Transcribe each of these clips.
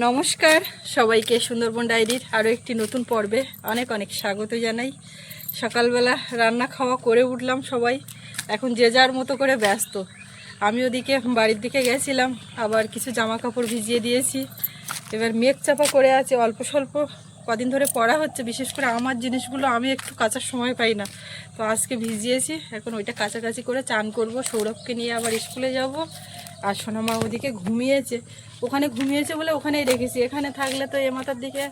নমস্কার, সবাইকে সুন্দরবন ডায়েরির আরও একটি নতুন পর্বে অনেক অনেক স্বাগত জানাই। সকালবেলা রান্না খাওয়া করে উঠলাম সবাই, এখন যে যার মতো করে ব্যস্ত। আমি ওদিকে বাড়ির দিকে গেছিলাম, আবার কিছু জামা কাপড় ভিজিয়ে দিয়েছি। এবার মেঘ চাপা করে আছে, অল্প স্বল্প কদিন ধরে পড়া হচ্ছে, বিশেষ করে আমার জিনিসগুলো আমি একটু কাচার সময় পাই না। তো আজকে ভিজিয়েছি, এখন ওইটা কাছাকাছি করে চান করব, সৌরভকে নিয়ে আবার স্কুলে যাব। আর সোনামা ওদিকে ঘুমিয়েছে। ওখানে ঘুমিয়েছে বলে ওখানেই রেখেছি। এখানে থাকলে তো এ মাথার দিকে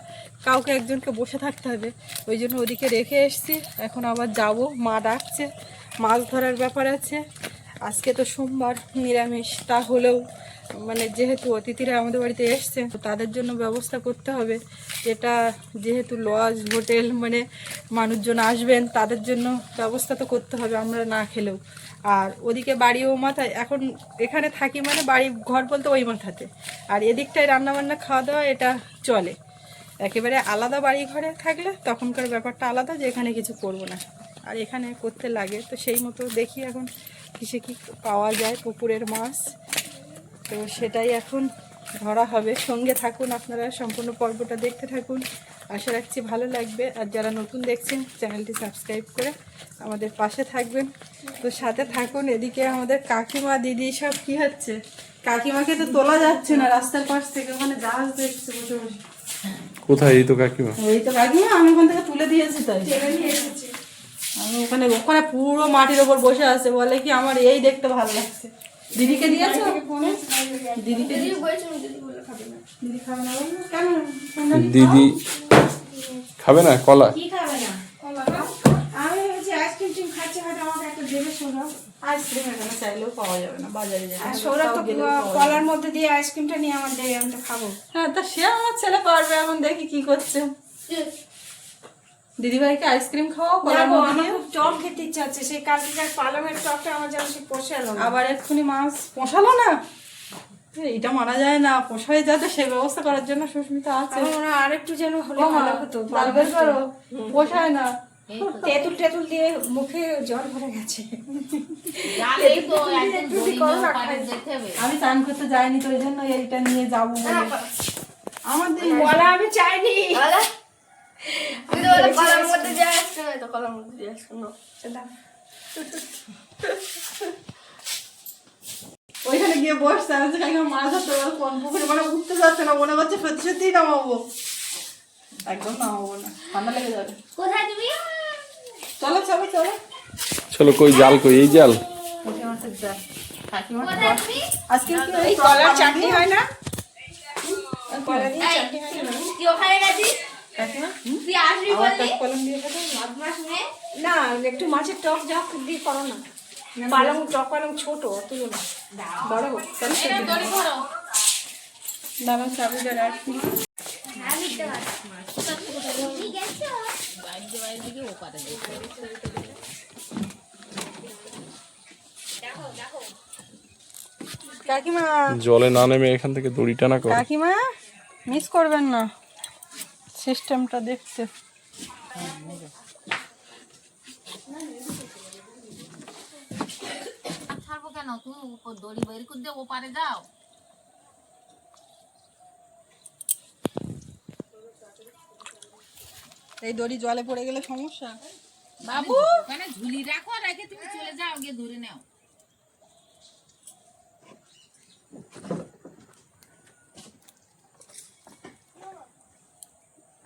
কাউকে একজনকে বসে থাকতে হবে। ওই জন্য ওদিকে রেখে এসছি। এখন আবার যাব। মা ডাকছে। মাছ ধরার ব্যাপার আছে। আজকে তো সোমবার নিরামিষ। তা হলেও মানে যেহেতু অতিথিরা আমাদের বাড়িতে এসছে, তো তাদের জন্য ব্যবস্থা করতে হবে। এটা যেহেতু লজ, হোটেল মানে মানুষজন আসবেন, তাদের জন্য ব্যবস্থা তো করতে হবে। আমরা না খেলেও। আর ওদিকে বাড়ি ও মাথায়, এখন এখানে থাকি মানে বাড়ি ঘর বলতে ওই মাথাতে। আর এদিকটায় রান্নাবান্না খাওয়া দাওয়া এটা চলে। একেবারে আলাদা বাড়ি ঘরে থাকলে তখনকার ব্যাপারটা আলাদা যে এখানে কিছু করব না। আর এখানে করতে লাগে, তো সেই মতো দেখি এখন কিসে কি পাওয়া যায় পুকুরের মাছ। তো সেটাই এখন ধরা হবে। সঙ্গে থাকুন আপনারা, সম্পূর্ণ পর্বটা দেখতে থাকুন। আশা রাখছি ভালো লাগবে। আর যারা নতুন দেখছেন চ্যানেলটি সাবস্ক্রাইব করে আমাদের পাশে থাকবেন। তো সাথে থাকুন এদিকে আমাদের কাকিমা দিদি সব কি হচ্ছে? কাকিমাকে তো তোলা যাচ্ছে না রাস্তার পাশ থেকে ওখানে জাহাজ দেখছে বসে বসে। কোথায় এই তো কাকিমা? এই তো কাকিমা আমি ওখান থেকে তুলে দিয়েছি তাই। আমি ওখানে ওখানে পুরো মাটির ওপর বসে আছে বলে কি আমার এই দেখতে ভালো লাগছে। দিদিকে দিয়েছ? দিদিকে দিদি দিদি খাবে না কেন? দিদি খাবে না? কলা? কি খাবে না? আমি ভেবেছি আইসক্রিম খাচ্ছে হয়তো আমাকে একটা দেবে সৌরভ। আইসক্রিম এখানে চাইলেও পাওয়া যাবে না বাজারে যাবে আর সৌরভ তো কলার মধ্যে দিয়ে আইসক্রিমটা নিয়ে আমার দেয় আমি তো খাব। হ্যাঁ তা সে আমার ছেলে পারবে এখন দেখি কি করছে। দিদিভাইকে আইসক্রিম খাওয়াও কলার মধ্যে দিয়ে। টক খেতে ইচ্ছা হচ্ছে সেই কালকে টকটা আমার যেন সে পোষালো। আবার এক্ষুনি মাছ পোষালো না? এইটা মানা যায় না পোষায় যাতে সে ব্যবস্থা করার জন্য সুস্মিতা আছে। আমার হয় আরেকটু যেন হলে ভালো হতো পোষায় না। তেঁতুল টেতুল দিয়ে মুখে জল ভরে গেছে। আমি চান করতে যাইনি তো ওই জন্য এইটা নিয়ে যাব বলে। আমার দিন কলা আমি চাইনি। ওইখানে গিয়ে বসছে আমি কাকে মাছ ধরতে পারব কোন পুকুরে মানে উঠতে যাচ্ছে না মনে হচ্ছে সত্যি নামাবো। একদম নামাবো না ঠান্ডা লেগে যাবে। কোথায় তুমি? চলো চলো চলো। চলো কই জাল কই এই জাল? আজকে কি কলার চাটনি হয় না? কলা দিয়ে চাটনি হয় না একটু মাছের টক যা খুব দিয়ে করো না। পালং টক পালং ছোট অতগুলো না। বড় হবে। চাবিটা রাখি কাকিমা। জলে না নেমে এখান থেকে দড়ি টানা কর। কাকিমা মিস করবেন না। সিস্টেমটা দেখতে। কেন? তুমি উপর দড়ি বের করে দিয়ে ওপারে যাও। এই দড়ি জলে পড়ে গেলে সমস্যা? বাবু! মানে ঝুলি রাখো রেখে তুমি চলে যাও গিয়ে ধরে নাও।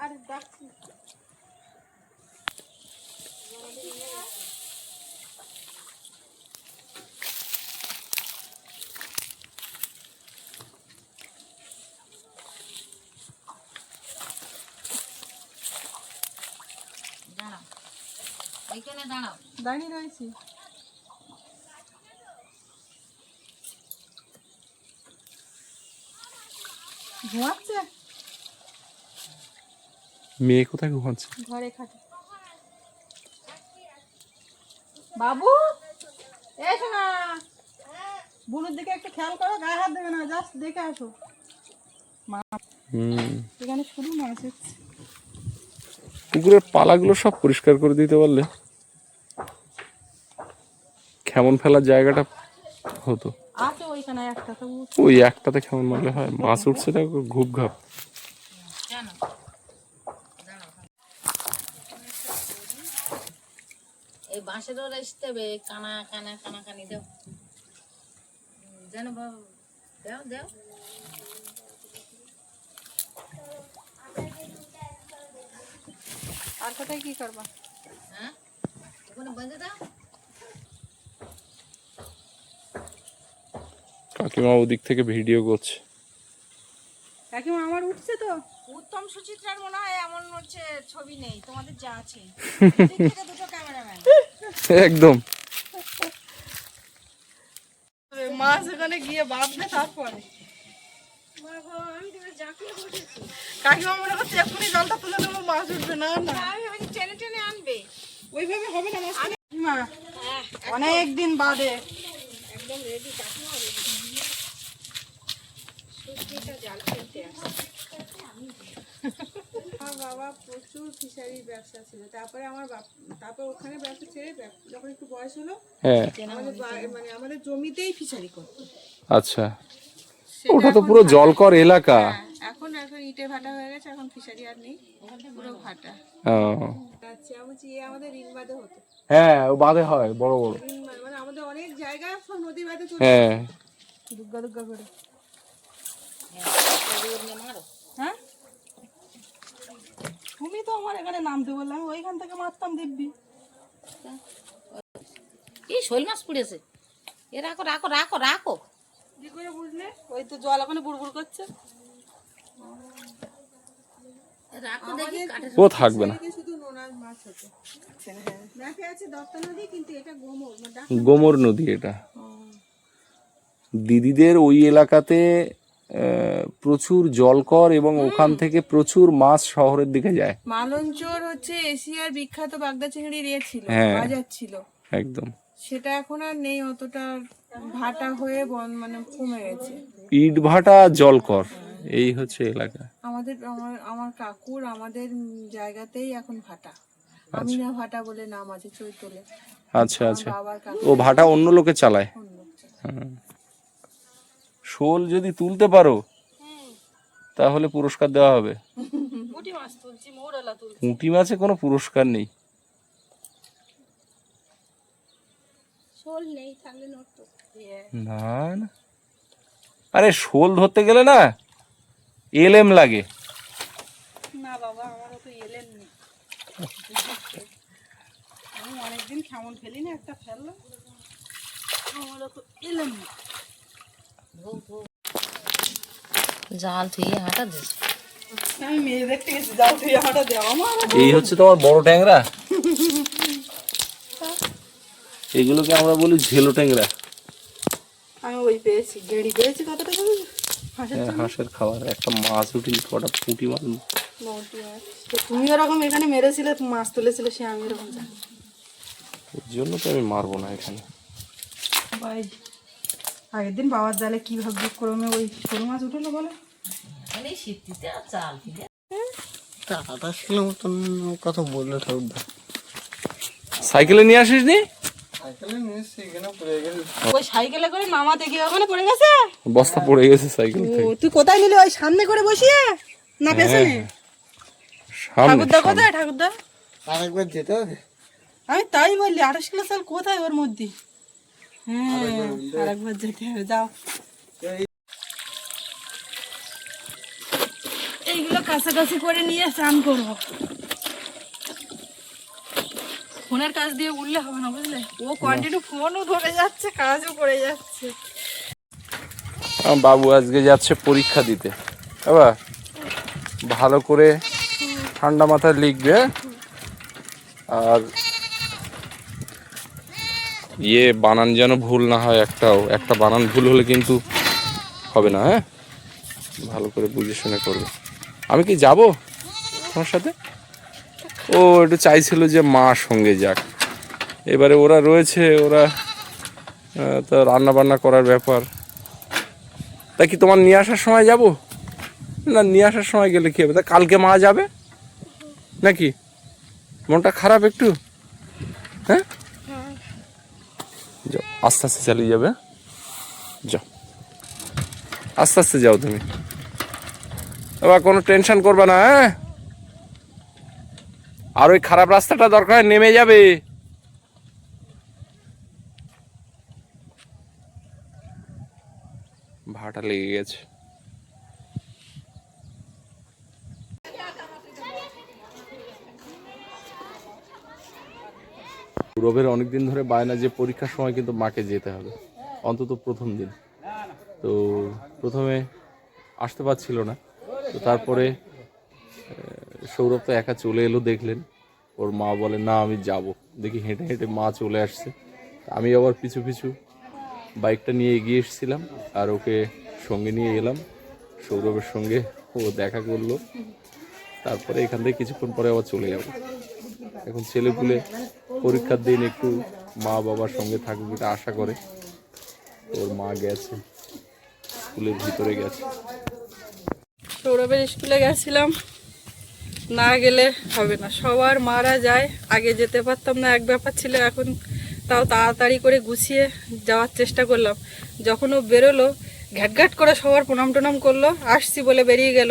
আরে ডাকছি দাঁড়াও এখানে দাঁড়াও। দাঁড়িয়ে রয়েছি। ঘুমাচ্ছে? মেয়ে কোথায় ঘুমাচ্ছে? ঘরে খাটে বাবু? এসো না বুনুর দিকে একটু খেয়াল করো গায়ে হাত দেবে না জাস্ট দেখে আসো। মা হুম। এখানে শুধু মাছ হচ্ছে। পুকুরের পালাগুলো সব পরিষ্কার করে দিতে পারলে। কেমন ফেলার জায়গাটা হতো? আছে ওইখানে একটা ওই একটাতে কেমন মারলে হয়? মাছ উঠছে দেখো ঘুপ ঘাপ। জানো এই বাঁশের ওরা আসতে হবে কানা কানা কানা কানি দাও। যেন বাবু দাও দাও। আর কোথায় কি করবা? হ্যাঁ? ওখানে বেঁধে দাও। কাকিমা ওদিক থেকে ভিডিও করছে। কাকিমা আমার উঠছে তো? উত্তম সুচিত্রার মনে হয় এমন হচ্ছে ছবি নেই তোমাদের যা আছে। দুটো ক্যামেরাম্যান একদম। মাছ ওখানে গিয়ে বাঁধবে তারপরে। কাকিমা মনে করছে এক্ষুনি জলটা তুলে দেবো মাছ উঠবে না না। টেনে টেনে আনবে। ওইভাবে হবে না মাছ। কাকিমা অনেক দিন বাদে। আমার বাবা প্রচুর ফিশারির ব্যবসা ছিল। তারপরে আমার বাপ তারপর ওখানে ব্যবসা ছেড়ে যখন একটু বয়স হলো হ্যাঁ। আমাদের মানে আমাদের জমিতেই ফিশারি করতো। আচ্ছা। ওটা তো পুরো জলকর এলাকা। এখন এখন ইটে ভাটা হয়ে গেছে এখন ফিশারি আর নেই পুরো ভাটা। ও। আচ্ছা আমি বলছি আমাদের ঋণ বাঁধে হতো। হ্যাঁ ও বাঁধে হয় বড় বড়। মানে আমাদের অনেক জায়গা নদী বাঁধে চলে হ্যাঁ। দুর্গা দুর্গা করে। হ্যাঁ তুমি তো আমার এখানে নামতে বললে আমি ওইখান থেকে মারতাম দিব্যি এই শোল মাছ পড়েছে। এ রাখো রাখো রাখো রাখো। কি করে বুঝলে? ওই তো জল ওখানে বুড়বুড় করছে। ও থাকবে না। গোমর মানে নদী এটা। দিদিদের ওই এলাকাতে প্রচুর জলকর এবং ওখান থেকে প্রচুর মাছ শহরের দিকে যায়। মালঞ্চর হচ্ছে এশিয়ার বিখ্যাত বাগদা চিংড়ির ইয়ে ছিল হ্যাঁ। বাজার ছিল। একদম। সেটা এখন আর নেই অতটা ভাটা হয়ে বন মানে কমে গেছে। ইট ভাটা জলকর এই হচ্ছে এলাকা। আমাদের আমার আমার কাকুর আমাদের উম জায়গাতেই এখন ভাটা। আমি না ভাটা বলে নাম আছে চৈতলে। আচ্ছা আচ্ছা। বাবার কাকু ও ভাটা অন্য লোকে চালায়। হ্যাঁ। শোল যদি তুলতে পারো তাহলে পুরস্কার দেওয়া হবে। পুঁটি মাছ তুলছি মৌরলা তুলছি। পুঁটি মাছে কোনো পুরস্কার নেই। না না। আরে শোল ধরতে গেলে না এলএম লাগে। না বাবা আমারও তো এলেন নি আমি অনেকদিন কেমন ফেলি না একটা ফেললাম। আমারও তো এলেন না জাল থুয়ে হাঁটা দিস আমি মেয়ে দেখতে গেছি যাও তুই আমাটা দেওয়া আমার এই হচ্ছে তোমার বড় ট্যাংরা? এগুলোকে আমরা বলি ঝেলো ট্যাংরা। আমি ওই পেয়েছি গেড়ি পেয়েছি কতটা জানো হাঁসের হ্যাঁ, খাবার একটা মাছ উঠি কটা পুঁটি মাছ তো তুমি ওরকম এখানে মেরেছিলে মাছ তুলেছিলে সে আমি এরকম জানি। এর জন্য তো আমি মারবো না এখানে। ভাই আগের দিন বাবার জালে কি কীভাবে ক্রমে ওই সরু মাছ উঠল বলো? মানে শীতিতে আর চাল ফিরে টাকাটা ছিল মতন কথা বললে ঠাকুরদা। সাইকেলে নিয়ে আসিস নি নিয়ে এসছি এখানে পড়ে গেছে। ওই সাইকেলে করে মামা দেখি ওখানে পড়ে গেছে? বস্তা পড়ে গেছে সাইকেল ও তুই কোথায় নিলি ওই সামনে করে বসিয়ে? না পেছনে? ঠাকুরদা কোথায় ঠাকুরদা? আরেকবার যেতে হবে। আমি তাই বললি আঠাশ কিলো চাল কোথায় ওর মধ্যে? হ্যাঁ আরেকবার যেতে হবে যাও। এইগুলো কাছাকাছি করে নিয়ে স্নান করব। ফোনের কাজ দিয়ে উঠলে হবে না বুঝলে? ও কন্টিনিউ ফোনও ধরে যাচ্ছে কাজও করে যাচ্ছে। বাবু আজকে যাচ্ছে পরীক্ষা দিতে। বাবা ভালো করে ঠান্ডা মাথায় লিখবে? আর ইয়ে বানান যেন ভুল না হয় একটাও। একটা বানান ভুল হলে কিন্তু হবে না হ্যাঁ? ভালো করে বুঝে শুনে করবে। আমি কি যাব তোমার সাথে? ও, একটু চাইছিল যে মা সঙ্গে যাক। এবারে ওরা রয়েছে, ওরা তো রান্না বান্না করার ব্যাপার। তা কি তোমার নিয়ে আসার সময় যাব? না, নিয়ে আসার সময় গেলে কি হবে? তা কালকে মা যাবে? নাকি? মনটা খারাপ একটু? হ্যাঁ? আস্তে আস্তে চালিয়ে যাবে। যাও। আস্তে আস্তে যাও তুমি। এবার কোনো টেনশন করবে না হ্যাঁ? আর ওই খারাপ রাস্তাটা দরকার নেমে যাবে। ভাটা লেগে গেছে। রবের অনেকদিন ধরে বায়না যে পরীক্ষার সময় কিন্তু মাকে যেতে হবে। অন্তত প্রথম দিন। তো প্রথমে আসতে পারছিল না। তো তারপরে সৌরভ তো একা চলে এলো দেখলেন। ওর মা বলে, না, আমি যাব। দেখি হেঁটে হেঁটে মা চলে আসছে। আমি আবার পিছু পিছু বাইকটা নিয়ে এগিয়ে এসেছিলাম আর ওকে সঙ্গে নিয়ে এলাম। সৌরভের সঙ্গে ও দেখা করল। তারপরে এখান থেকে কিছুক্ষণ পরে আবার চলে যাব। এখন ছেলেপুলে পরীক্ষার দিন একটু মা বাবার সঙ্গে থাকবে এটা আশা করে। ওর মা গেছে স্কুলের ভিতরে গেছে। সৌরভের স্কুলে গেছিলাম, না গেলে হবে না। সবার মারা যায়, আগে যেতে পারতাম না, এক ব্যাপার ছিল, এখন তাও তাড়াতাড়ি করে গুছিয়ে যাওয়ার চেষ্টা করলাম। যখন ও বেরোলো, ঘ্যাটঘ্যাট করে সবার প্রণাম টনাম করল, আসছি বলে বেরিয়ে গেল।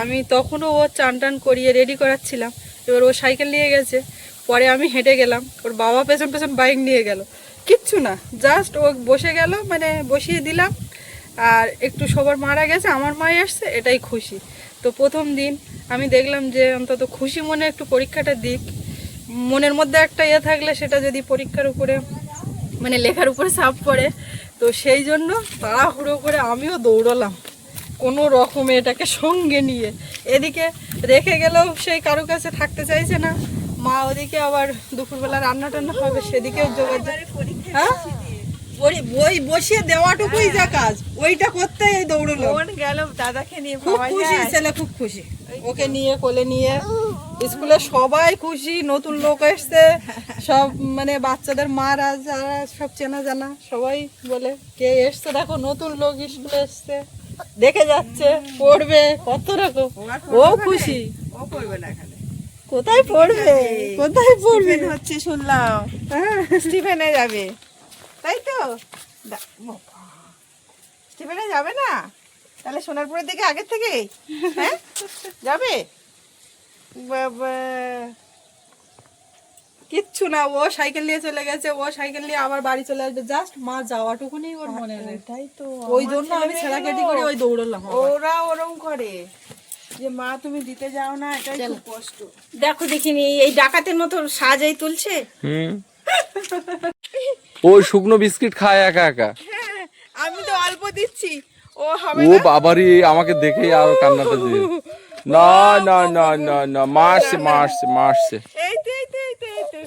আমি তখনও ও চান টান করিয়ে রেডি করাচ্ছিলাম। এবার ও সাইকেল নিয়ে গেছে। পরে আমি হেঁটে গেলাম। ওর বাবা পেছন পেছন বাইক নিয়ে গেল। কিচ্ছু না জাস্ট ও বসে গেল মানে বসিয়ে দিলাম। আর একটু সবার মারা গেছে, আমার মাই আসছে, এটাই খুশি। তো প্রথম দিন আমি দেখলাম যে অন্তত খুশি মনে একটু পরীক্ষাটা দিক। মনের মধ্যে একটা ইয়ে থাকলে সেটা যদি পরীক্ষার উপরে মানে লেখার উপরে চাপ পড়ে, তো সেই জন্য তাড়াহুড়ো করে আমিও দৌড়লাম। কোনো রকমে এটাকে সঙ্গে নিয়ে। এদিকে রেখে গেলেও সেই কারও কাছে থাকতে চাইছে না। মা ওদিকে আবার দুপুরবেলা রান্না টান্না হবে সেদিকেও যোগাযোগ। হ্যাঁ? ওই বসিয়ে দেওয়াটুকুই যা কাজ। ওইটা করতে এই দৌড়লো। গেল দাদাকে নিয়ে খুব খুশি ছেলে খুব খুশি। ওকে নিয়ে কোলে নিয়ে। স্কুলে সবাই খুশি নতুন লোক এসছে। সব মানে বাচ্চাদের মারা যারা সব চেনা জানা। সবাই বলে কে এসছে? দেখো নতুন লোক স্কুলে এসছে। দেখে যাচ্ছে, পড়বে, কত রকম। ও খুশি। ও করবে না কোথায় পড়বে? কোথায় পড়বে? হচ্ছে, শুনলাম। স্টিফেনে যাবে। তাই তো? স্টিফেনে যাবে না? তাহলে সোনারপুরের দিকে আগের থেকে হ্যাঁ? যাবে? কিচ্ছু না ও সাইকেল নিয়ে চলে গেছে ও সাইকেল নিয়ে আবার বাড়ি চলে আসবে। জাস্ট মা যাওয়াটুকুনি ওর মনে নেই। তাই তো ওই জন্য আমি ছেঁড়াকাটি করে ওই দৌড়লাম ওরা ওরম করে যে মা তুমি দিতে যাও না এটাই খুব কষ্ট। দেখো দেখিনি এই ডাকাতের মতো সাজাই তুলছে। হুম। ওই শুকনো বিস্কিট খায় একা একা। হ্যাঁ, আমি তো অল্প দিচ্ছি। ও হবে ও বাবারি আমাকে দেখেই আরও কান্নাটা দিয়ে না না না না না মা আসছে মা আসছে মা আসছে এই তো এই তো এই তো এই তো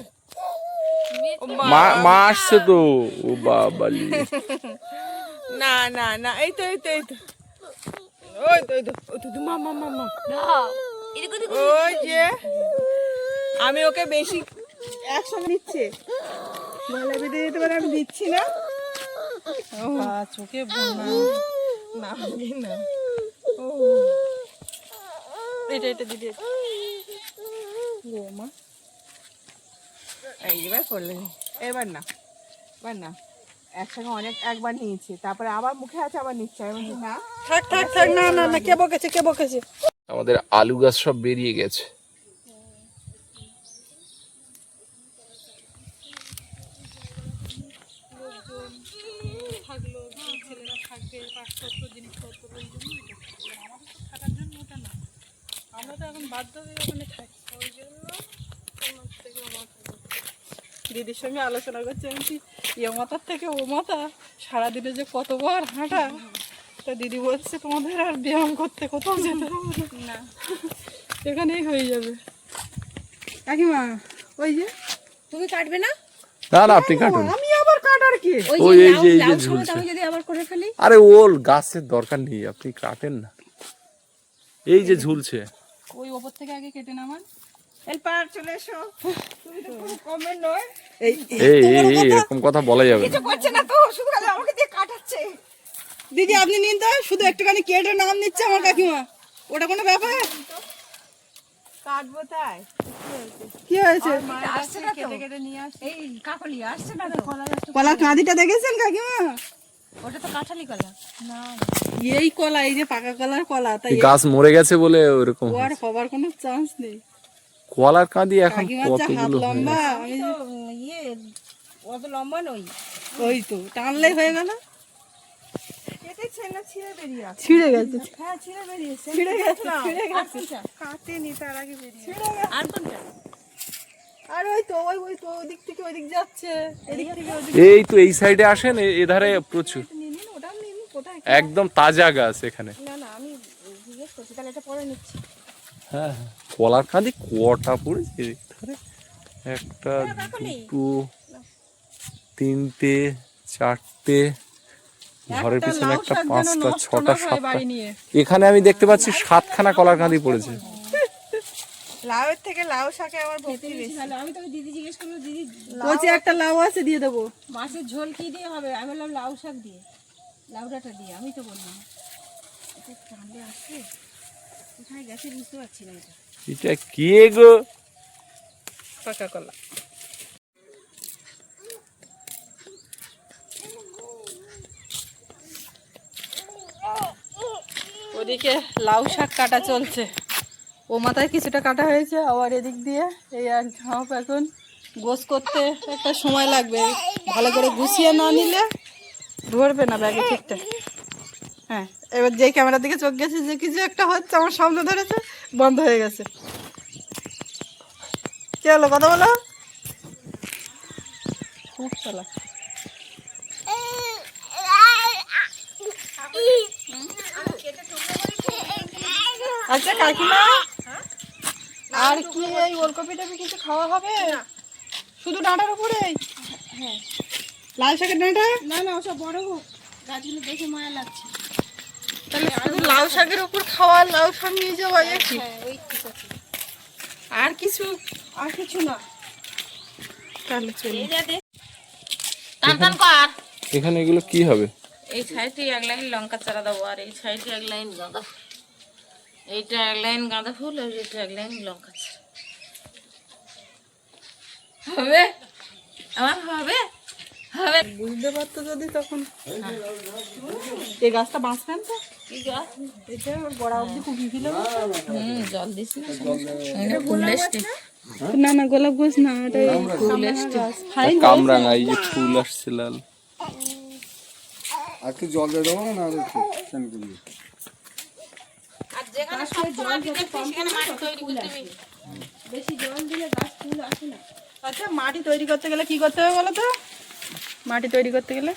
মা আসছে তো। ও বাবালি না না না এই তো এই তো এই তো। ওই তো ওই তো মা মা মা মা। ওই যে আমি ওকে বেশি একসঙ্গে দিচ্ছে। গলা বেঁধে যেতে পারে আমি দিচ্ছি না। চোখে। না না। ও এটা এটা দিদি। গো মা এই এবার করলেন। এবার না এবার না। একসঙ্গে অনেক একবার নিয়েছি তারপরে আবার মুখে আছে আবার নিচ্ছে। আমি বলছি, না থাক থাক থাক না না না। কে বকেছে কে বকেছে? আমাদের আলু গাছ সব বেরিয়ে গেছে। আমরা তো এখন বাধ্য হয়ে ওখানে থাকি ওই জন্য তোমার থেকে ও মাথা করছে। দিদির সঙ্গে আলোচনা করছি আমি এ মাথার থেকে ও মাথা সারাদিনে যে কতবার হাঁটা? তা দিদি বলছে তোমাদের আর ব্যায়াম করতে কোথাও যেতে হবে না। এখানেই হয়ে যাবে। কাকিমা ওই যে তুমি কাটবে না? না না আপনি কাটুন। আমি আবার কাটার কি? ওই এই যে এই যে ঝুলছে। যদি আবার করে ফেলি। আরে ওল গাছের দরকার নেই আপনি কাটেন না। এই যে ঝুলছে। ওই ওপর থেকে আগে কেটে নামান। হেল্পার চলে এসো তুমি তো কোনো কমে নয় এই এই এই এই, এরকম কথা বলা যাবে না। করছে না তো শুধু খালি আমাকে দিয়ে কাটাচ্ছে। দিদি আপনি নিন তো শুধু একটুখানি কেটে নাম নিচ্ছে আমার কাকিমা। ওটা কোনো ব্যাপার? কাটবো তাই। কি হয়েছে? আসছে না কেটে কেটে নিয়ে আসছে। এই কাকলি আসছে না তো? কলার কাঁদিটা দেখেছেন কাকিমা? ওটা তো কাঁঠালি কলা। না। এই কলা এই যে পাকা কলার কলা তাই গাছ মরে গেছে বলে ওরকম আর হবার কোনো চান্স নেই। কলার কাঁদি এখন কতগুলো লম্বা। আমি ইয়ে অত লম্বা নই ওই তো টানলেই হয়ে গেল। ছিঁড়ে বেরিয়ে ছিঁড়ে গেছে। হ্যাঁ ছিঁড়ে বেরিয়েছে। ছিঁড়ে গেছে ছিঁড়ে গেছে। কাটেনি তার আগে বেরিয়ে আর কোনটা? আর ওই তো ওই ওই তো ওই দিক থেকে ওই যাচ্ছে। এদিক থেকে ওই এই তো এই সাইডে আসেন এ- এধারে প্রচুর। নিন ওটা নিয়ে নিন কোথায় একদম তাজা গাছ এখানে। না না আমি জিজ্ঞেস করছি তাহলে এটা পরে নিচ্ছি। হ্যাঁ হ্যাঁ। কলার কাঁদি কটা পড়েছে একটা দুটো তিনটে চারটে ঘরের পিছনে একটা পাঁচটা ছটা সাতটা। বাড়ি এখানে আমি দেখতে পাচ্ছি সাতখানা কলার কাঁদি পড়েছে। লাউয়ের থেকে লাউ শাকে আমার ভক্তি বেশি। আমি তোকে দিদি জিজ্ঞেস করল দিদি কচি একটা লাউ আছে দিয়ে দেবো। মাছের ঝোল কি দিয়ে হবে? আমি বললাম লাউ শাক দিয়ে। লাউ ডাঁটা দিয়ে আমি তো বললাম। এটা আসছে? কোথায় গেছে বুঝতে পারছি না এটা। এটা কে গো? পাকা কলা ওদিকে লাউ শাক কাটা চলছে। ও মাথায় কিছুটা কাটা হয়েছে, আবার এদিক দিয়ে এই আর ঝাঁপ এখন। গোস করতে একটা সময় লাগবে, ভালো করে গুছিয়ে না নিলে ধরবে না ব্যাগে ঠিকঠাক। হ্যাঁ এবার যেই ক্যামেরার দিকে চোখ গেছে যে কিছু একটা হচ্ছে আমার সামনে ধরেছে বন্ধ হয়ে গেছে। কে হলো কথা বলো? খুব চালা আচ্ছা কাকিমা? আর কি এই ওলকপি টপি কিছু খাওয়া হবে? শুধু ডাঁটার উপরে? লাল শাকের ডাঁটা? না না ওসব বড় হোক। গাছগুলো দেখে মায়া লাগছে। তাহলে শুধু লাউ শাকের উপর খাওয়া লাউ শাক নিয়ে যাওয়া হ্যাঁ আর কিছু? আর কিছু না। তাহলে চলি। এই যা দে। টান টান কর। এখানে এগুলো কি হবে? এই সাইডে এক লাইন লঙ্কা চারা দেবো আর এই সাইডে এক লাইন গাঁদা ফুল। এইটা এক লাইন গাঁদা ফুল আর এইটা এক লাইন লঙ্কা চারা। হবে? আমার হবে? হবে। বুঝতে পারতো যদি তখন। এই গাছটা বাঁচবেন তো? কি গাছ? এটা বড়া অব্দি কুকি ফেলে হুম জল দিস না ফুল এসছে না? না গোলাপ গাছ না এটা ফুল এসছে কামরাঙা এই যে ফুল আসছে লাল। আর একটু জল দিয়ে দেবো না আর একটু চান করি আর যেখানে শক্ত মাটি দেখবি সেখানে মাটি তৈরি করতে হবে। বেশি জল দিলে গাছ ফুল আসে না। আচ্ছা মাটি তৈরি করতে গেলে কি করতে হবে বলো তো? মাটি তৈরি করতে গেলে